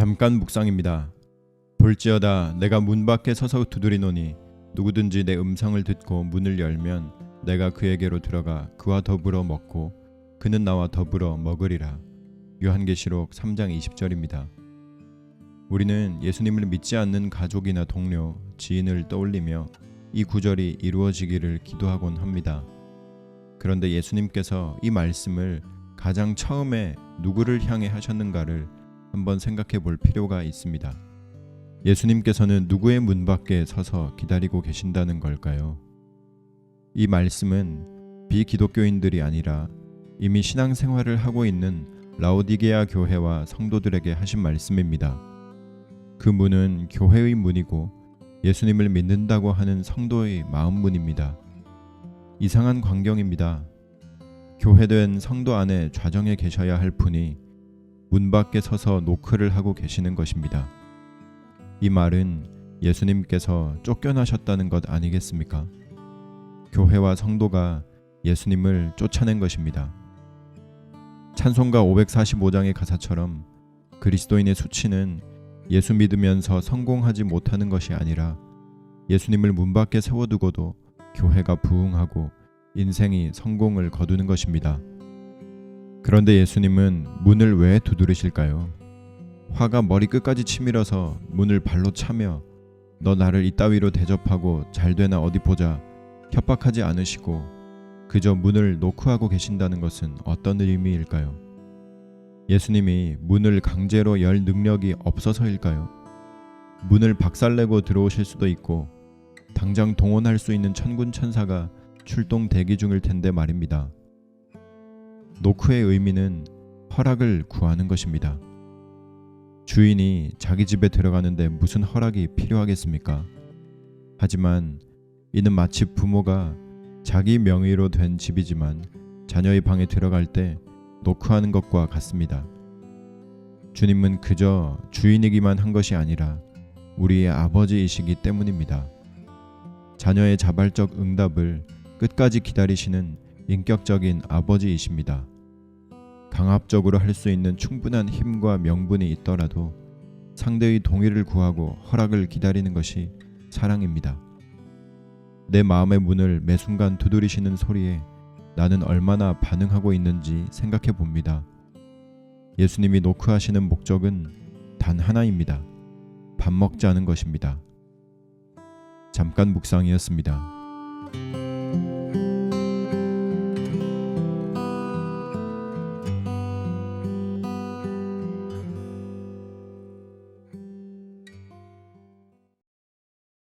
잠깐 묵상입니다. 볼지어다 내가 문 밖에 서서 두드리노니 누구든지 내 음성을 듣고 문을 열면 내가 그에게로 들어가 그와 더불어 먹고 그는 나와 더불어 먹으리라. 요한계시록 3장 20절입니다. 우리는 예수님을 믿지 않는 가족이나 동료, 지인을 떠올리며 이 구절이 이루어지기를 기도하곤 합니다. 그런데 예수님께서 이 말씀을 가장 처음에 누구를 향해 하셨는가를 한번 생각해 볼 필요가 있습니다. 예수님께서는 누구의 문 밖에 서서 기다리고 계신다는 걸까요? 이 말씀은 비기독교인들이 아니라 이미 신앙생활을 하고 있는 라오디게아 교회와 성도들에게 하신 말씀입니다. 그 문은 교회의 문이고 예수님을 믿는다고 하는 성도의 마음 문입니다. 이상한 광경입니다. 교회된 성도 안에 좌정에 계셔야 할 분이 문 밖에 서서 노크를 하고 계시는 것입니다. 이 말은 예수님께서 쫓겨나셨다는 것 아니겠습니까? 교회와 성도가 예수님을 쫓아낸 것입니다. 찬송가 545장의 가사처럼 그리스도인의 수치는 예수 믿으면서 성공하지 못하는 것이 아니라 예수님을 문 밖에 세워두고도 교회가 부흥하고 인생이 성공을 거두는 것입니다. 그런데 예수님은 문을 왜 두드리실까요? 화가 머리 끝까지 치밀어서 문을 발로 차며 너 나를 이따위로 대접하고 잘 되나 어디 보자 협박하지 않으시고 그저 문을 노크하고 계신다는 것은 어떤 의미일까요? 예수님이 문을 강제로 열 능력이 없어서일까요? 문을 박살내고 들어오실 수도 있고 당장 동원할 수 있는 천군 천사가 출동 대기 중일 텐데 말입니다. 노크의 의미는 허락을 구하는 것입니다. 주인이 자기 집에 들어가는데 무슨 허락이 필요하겠습니까? 하지만 이는 마치 부모가 자기 명의로 된 집이지만 자녀의 방에 들어갈 때 노크하는 것과 같습니다. 주님은 그저 주인이기만 한 것이 아니라 우리의 아버지이시기 때문입니다. 자녀의 자발적 응답을 끝까지 기다리시는 인격적인 아버지이십니다. 강압적으로 할 수 있는 충분한 힘과 명분이 있더라도 상대의 동의를 구하고 허락을 기다리는 것이 사랑입니다. 내 마음의 문을 매 순간 두드리시는 소리에 나는 얼마나 반응하고 있는지 생각해 봅니다. 예수님이 노크하시는 목적은 단 하나입니다. 밥 먹자는 것입니다. 잠깐 묵상이었습니다.